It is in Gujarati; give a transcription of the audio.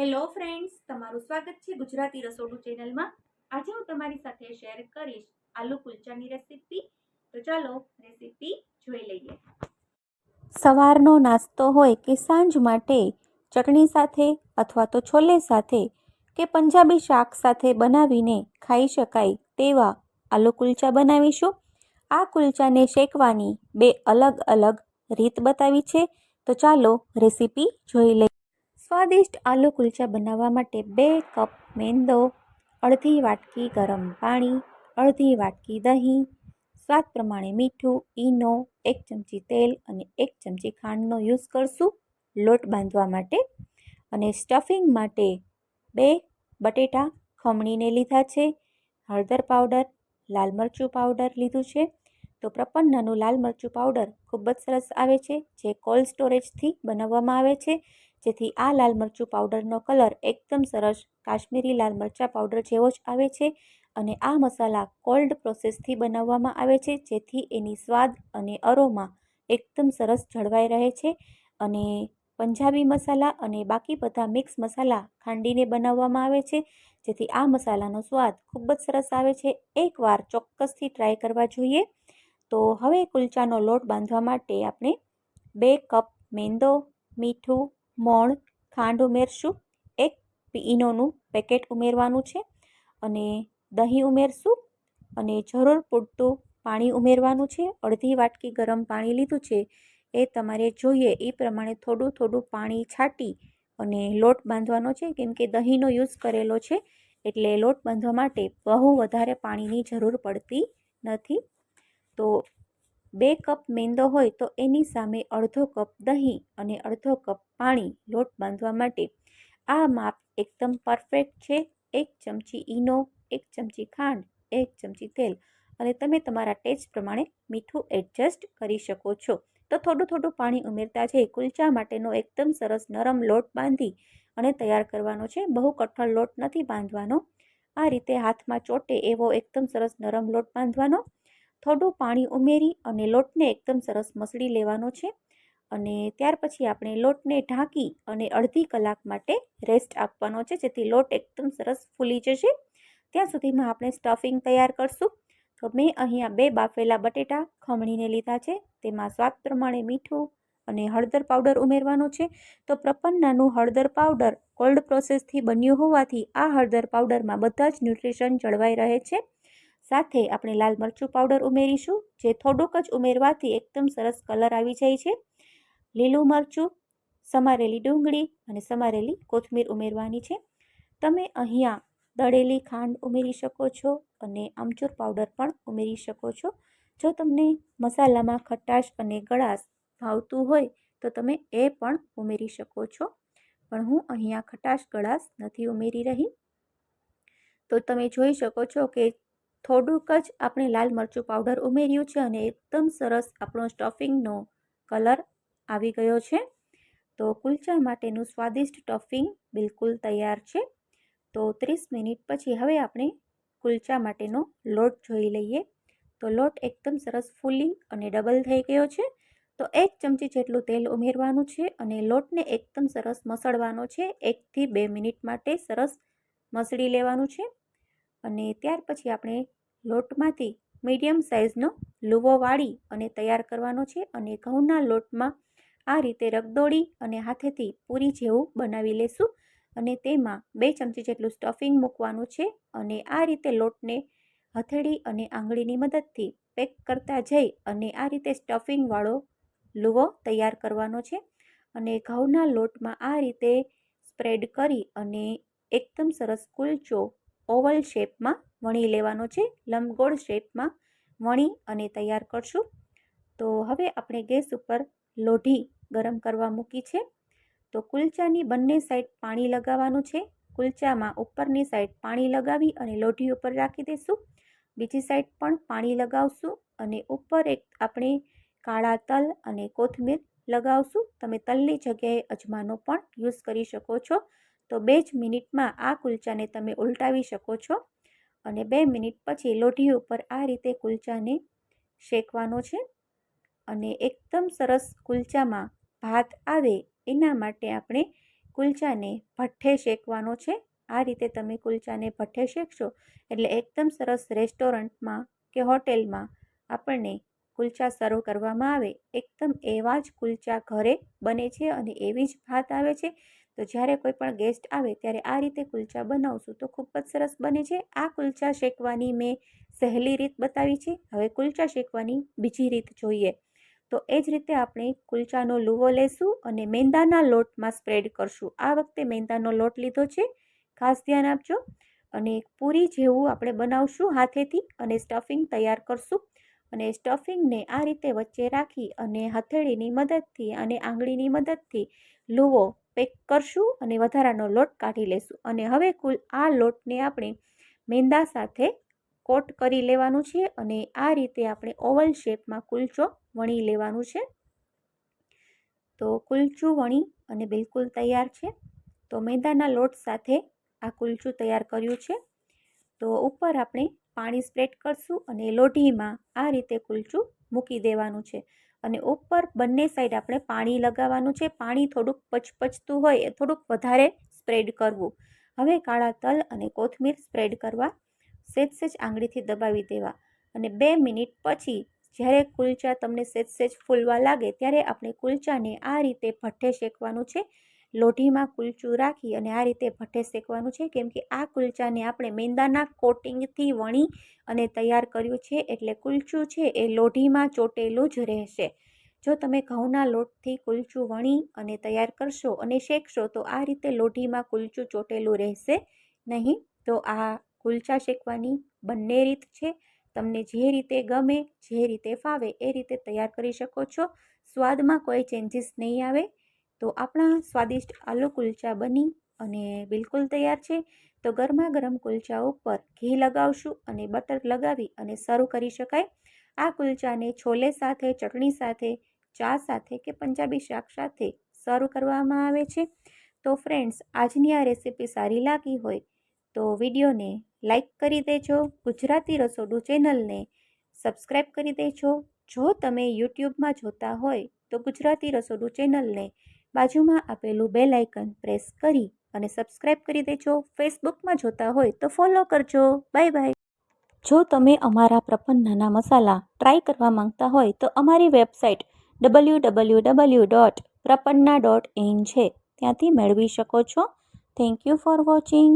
હેલો ફ્રેન્ડ્સ, તમારું સ્વાગત છે ગુજરાતી રસોડું ચેનલમાં. આજે હું તમારી સાથે શેર કરીશ આલુ કુલચાની રેસીપી. તો ચાલો રેસીપી જોઈ લઈએ. સવારનો નાસ્તો હોય કે સાંજ માટે ચટણી સાથે અથવા તો છોલે સાથે કે પંજાબી શાક સાથે બનાવીને ખાઈ શકાય તેવા આલુ કુલચા બનાવીશું. આ કુલચાને શેકવાની બે અલગ અલગ રીત બતાવી છે. તો ચાલો રેસીપી જોઈ લઈએ. સ્વાદિષ્ટ આલુ કુલચા બનાવવા માટે બે કપ મેંદો, અડધી વાટકી ગરમ પાણી, અડધી વાટકી દહીં, સ્વાદ પ્રમાણે મીઠું, ઈનો, એક ચમચી તેલ અને એક ચમચી ખાંડનો યુઝ કરશું લોટ બાંધવા માટે અને સ્ટફિંગ માટે બે બટેટા ખમણીને લીધા છે, હળદર પાવડર, લાલ મરચું પાવડર લીધું છે. તો પ્રપન્નાનું લાલ મરચું પાવડર ખૂબ જ સરસ આવે છે, જે કોલ્ડ સ્ટોરેજથી બનાવવામાં આવે છે. જેથી આ લાલ મરચું પાવડરનો કલર એકદમ સરસ કાશ્મીરી લાલ મરચાં પાવડર જેવો જ આવે છે અને આ મસાલા કોલ્ડ પ્રોસેસથી બનાવવામાં આવે છે જેથી એની સ્વાદ અને અરોમા એકદમ સરસ જળવાઈ રહે છે અને પંજાબી મસાલા અને બાકી બધા મિક્સ મસાલા ખાંડીને બનાવવામાં આવે છે જેથી આ મસાલાનો સ્વાદ ખૂબ જ સરસ આવે છે. એકવાર ચોક્કસથી ટ્રાય કરવા જોઈએ. તો હવે કુલચાનો લોટ બાંધવા માટે આપણે બે કપ મેંદો, મીઠું મોણ, ખાંડ ઉમેરશું. એક ઇનોનું પેકેટ ઉમેરવાનું છે અને દહીં ઉમેરશું અને જરૂર પૂરતું પાણી ઉમેરવાનું છે. અડધી વાટકી ગરમ પાણી લીધું છે. એ તમારે જોઈએ. એ પ્રમાણે થોડું થોડું પાણી છાંટી અને લોટ બાંધવાનો છે. કેમ કે દહીંનો યુઝ કરેલો છે એટલે લોટ બાંધવા માટે બહુ વધારે પાણીની જરૂર પડતી નથી. તો બે કપ મેંદો હોય તો એની સામે અડધો કપ દહીં અને અડધો કપ પાણી લોટ બાંધવા માટે. આ માપ એકદમ પરફેક્ટ છે. એક ચમચી ઈનો, એક ચમચી ખાંડ, એક ચમચી તેલ અને તમે તમારા ટેસ્ટ પ્રમાણે મીઠું એડજસ્ટ કરી શકો છો. તો થોડું થોડું પાણી ઉમેરતા જઈ કુલચા માટેનો એકદમ સરસ નરમ લોટ બાંધી અને તૈયાર કરવાનો છે. બહુ કઠણ લોટ નથી બાંધવાનો. આ રીતે હાથમાં ચોટે એવો એકદમ સરસ નરમ લોટ બાંધવાનો. થોડું પાણી ઉમેરી અને લોટને એકદમ સરસ મસળી લેવાનો છે. અને ત્યાર પછી આપણે લોટને ઢાંકી અને અડધી કલાક માટે રેસ્ટ આપવાનો છે, જેથી લોટ એકદમ સરસ ફૂલી જશે. ત્યાં સુધીમાં આપણે સ્ટફિંગ તૈયાર કરશું. તો મેં અહીંયા બે બાફેલા બટેટા ખમણીને લીધા છે. તેમાં સ્વાદ પ્રમાણે મીઠું અને હળદર પાવડર ઉમેરવાનો છે. તો પ્રપન્નાનું હળદર પાવડર કોલ્ડ પ્રોસેસથી બન્યું હોવાથી આ હળદર પાવડરમાં બધા જ ન્યુટ્રિશન જળવાઈ રહે છે. સાથે આપણે લાલ મરચું પાવડર ઉમેરીશું, જે થોડુંક જ ઉમેરવાથી એકદમ સરસ કલર આવી જાય છે. લીલું મરચું, સમારેલી ડુંગળી અને સમારેલી કોથમીર ઉમેરવાની છે. તમે અહીંયા દળેલી ખાંડ ઉમેરી શકો છો અને આમચૂર પાવડર પણ ઉમેરી શકો છો. જો તમને મસાલામાં ખટાશ અને ગળાશ ભાવતું હોય, તો તમે એ પણ ઉમેરી શકો છો. પણ હું અહીંયા ખટાશ ગળાશ નથી ઉમેરી રહી. તો તમે જોઈ શકો છો કે થોડુંક જ આપણે લાલ મરચું પાવડર ઉમેર્યું છે અને એકદમ સરસ આપણો સ્ટફિંગનો કલર આવી ગયો છે. તો કુલચા માટેનું સ્વાદિષ્ટ ટફિંગ બિલકુલ તૈયાર છે. તો ત્રીસ મિનિટ પછી હવે આપણે કુલચા માટેનો લોટ જોઈ લઈએ. તો લોટ એકદમ સરસ ફૂલી અને ડબલ થઈ ગયો છે. તો એક ચમચી જેટલું તેલ ઉમેરવાનું છે અને લોટને એકદમ સરસ મસળવાનો છે. એકથી બે મિનિટ માટે સરસ મસળી લેવાનું છે. અને ત્યાર પછી આપણે લોટમાંથી મીડિયમ સાઇઝનો લુવો વાળી અને તૈયાર કરવાનો છે અને ઘઉંના લોટમાં આ રીતે રગદોળી અને હાથેથી પૂરી જેવું બનાવી લેશું અને તેમાં બે ચમચી જેટલું સ્ટફિંગ મૂકવાનું છે અને આ રીતે લોટને હથેળી અને આંગળીની મદદથી પેક કરતા જઈ અને આ રીતે સ્ટફિંગવાળો લુવો તૈયાર કરવાનો છે અને ઘઉંના લોટમાં આ રીતે સ્પ્રેડ કરી અને એકદમ સરસ કુલચો ઓવલ શેપમાં વણી લેવાનો છે. લંબગોળ શેપમાં વણી અને તૈયાર કરશું. તો હવે આપણે ગેસ ઉપર લોઢી ગરમ કરવા મૂકી છે. તો કુલચાની બંને સાઈડ પાણી લગાવવાનું છે. કુલચામાં ઉપરની સાઈડ પાણી લગાવી અને લોઢી ઉપર રાખી દઈશું. બીજી સાઈડ પણ પાણી લગાવશું અને ઉપર એક આપણે કાળા તલ અને કોથમીર લગાવશું. તમે તલની જગ્યાએ અજમાનો પણ યુઝ કરી શકો છો. તો બે જ મિનિટમાં આ કુલચાને તમે ઉલટાવી શકો છો અને બે મિનિટ પછી લોઢી ઉપર આ રીતે કુલચાને શેકવાનો છે અને એકદમ સરસ કુલચામાં ભાત આવે એના માટે આપણે કુલચાને ભઠ્ઠે શેકવાનો છે. આ રીતે તમે કુલચાને ભઠ્ઠે શેકશો એટલે એકદમ સરસ રેસ્ટોરન્ટમાં કે હોટેલમાં આપણને કુલચા સર્વ કરવામાં આવે. એકદમ એવા જ કુલચા ઘરે બને છે અને એવી જ ભાત આવે છે. તો જ્યારે કોઈ પણ ગેસ્ટ આવે ત્યારે આ રીતે કુલચા બનાવશું તો ખૂબ જ સરસ બને છે. આ કુલચા શેકવાની મેં સહેલી રીત બતાવી છે. હવે કુલચા શેકવાની બીજી રીત જોઈએ. તો એ જ રીતે આપણે કુલચાનો લુવો લેશું અને મેંદાના લોટમાં સ્પ્રેડ કરશું. આ વખતે મેંદાનો લોટ લીધો છે. ખાસ ધ્યાન આપજો. અને પૂરી જેવું આપણે બનાવશું હાથેથી અને સ્ટફિંગ તૈયાર કરશું. અને સ્ટફિંગને આ રીતે વચ્ચે રાખી અને હથેળીની મદદથી અને આંગળીની મદદથી લુવો પેક કરશું અને વધારાનો લોટ કાઢી લેશું. અને હવે કુલ આ લોટને આપણે મેંદા સાથે કોટ કરી લેવાનું છે અને આ રીતે આપણે ઓવલ શેપમાં કુલચો વણી લેવાનું છે. તો કુલચું વણી અને બિલકુલ તૈયાર છે. તો મેંદાના લોટ સાથે આ કુલચું તૈયાર કર્યું છે. તો ઉપર આપણે પાણી સ્પ્રેડ કરશું અને લોઢીમાં આ રીતે કુલચું મૂકી દેવાનું છે. અને ઉપર બંને સાઈડ આપણે પાણી લગાવવાનું છે. પાણી થોડુંક પચપચતું હોય એ થોડુંક વધારે સ્પ્રેડ કરવું. હવે કાળા તલ અને કોથમીર સ્પ્રેડ કરવા સેજ સેજ આંગળીથી દબાવી દેવા. અને બે મિનિટ પછી જ્યારે કુલચા તમને સેજ સેજ ફૂલવા લાગે ત્યારે આપણે કુલચાને આ રીતે ભઠ્ઠે શેકવાનું છે. લોઢીમાં કુલચું રાખી અને આ રીતે ભઠ્ઠે શેકવાનું છે. કેમ કે આ કુલચાને આપણે મેંદાના કોટિંગથી વણી અને તૈયાર કર્યું છે એટલે કુલચું છે એ લોઢીમાં ચોટેલું જ રહેશે. જો તમે ઘઉંના લોટથી કુલચું વણી અને તૈયાર કરશો અને શેકશો તો આ રીતે લોઢીમાં કુલચું ચોટેલું રહેશે નહીં. તો આ કુલચા શેકવાની બંને રીત છે. તમને જે રીતે ગમે, જે રીતે ફાવે એ રીતે તૈયાર કરી શકો છો. સ્વાદમાં કોઈ ચેન્જીસ નહીં આવે. તો આપણા સ્વાદિષ્ટ આલુ કુલચા બની અને બિલકુલ તૈયાર છે. તો ગરમા ગરમ કુલચા ઉપર ઘી લગાવશું અને બટર લગાવી અને સર્વ કરી શકાય. આ કુલચાને છોલે સાથે, ચટણી સાથે, ચા સાથે કે પંજાબી શાક સાથે સર્વ કરવામાં આવે છે. તો ફ્રેન્ડ્સ, આજની આ રેસીપી સારી લાગી હોય તો વિડીયોને લાઈક કરી દેજો, ગુજરાતી રસોડું ચેનલને સબસ્ક્રાઈબ કરી દેજો. જો તમે યુટ્યુબમાં જોતા હોય તો ગુજરાતી રસોડું ચેનલને બાજુમાં આપેલું બેલ આઇકન પ્રેસ કરી અને સબસ્ક્રાઇબ કરી દેજો. ફેસબુકમાં જોતા હોય તો ફોલો કરજો. Bye bye. જો તમે અમારા પ્રપન્નાના મસાલા ટ્રાય કરવા માંગતા હોય તો અમારી website W W W dot Prapanna dot in છે. ત્યાંથી મેળવી શકો છો. Thank you for watching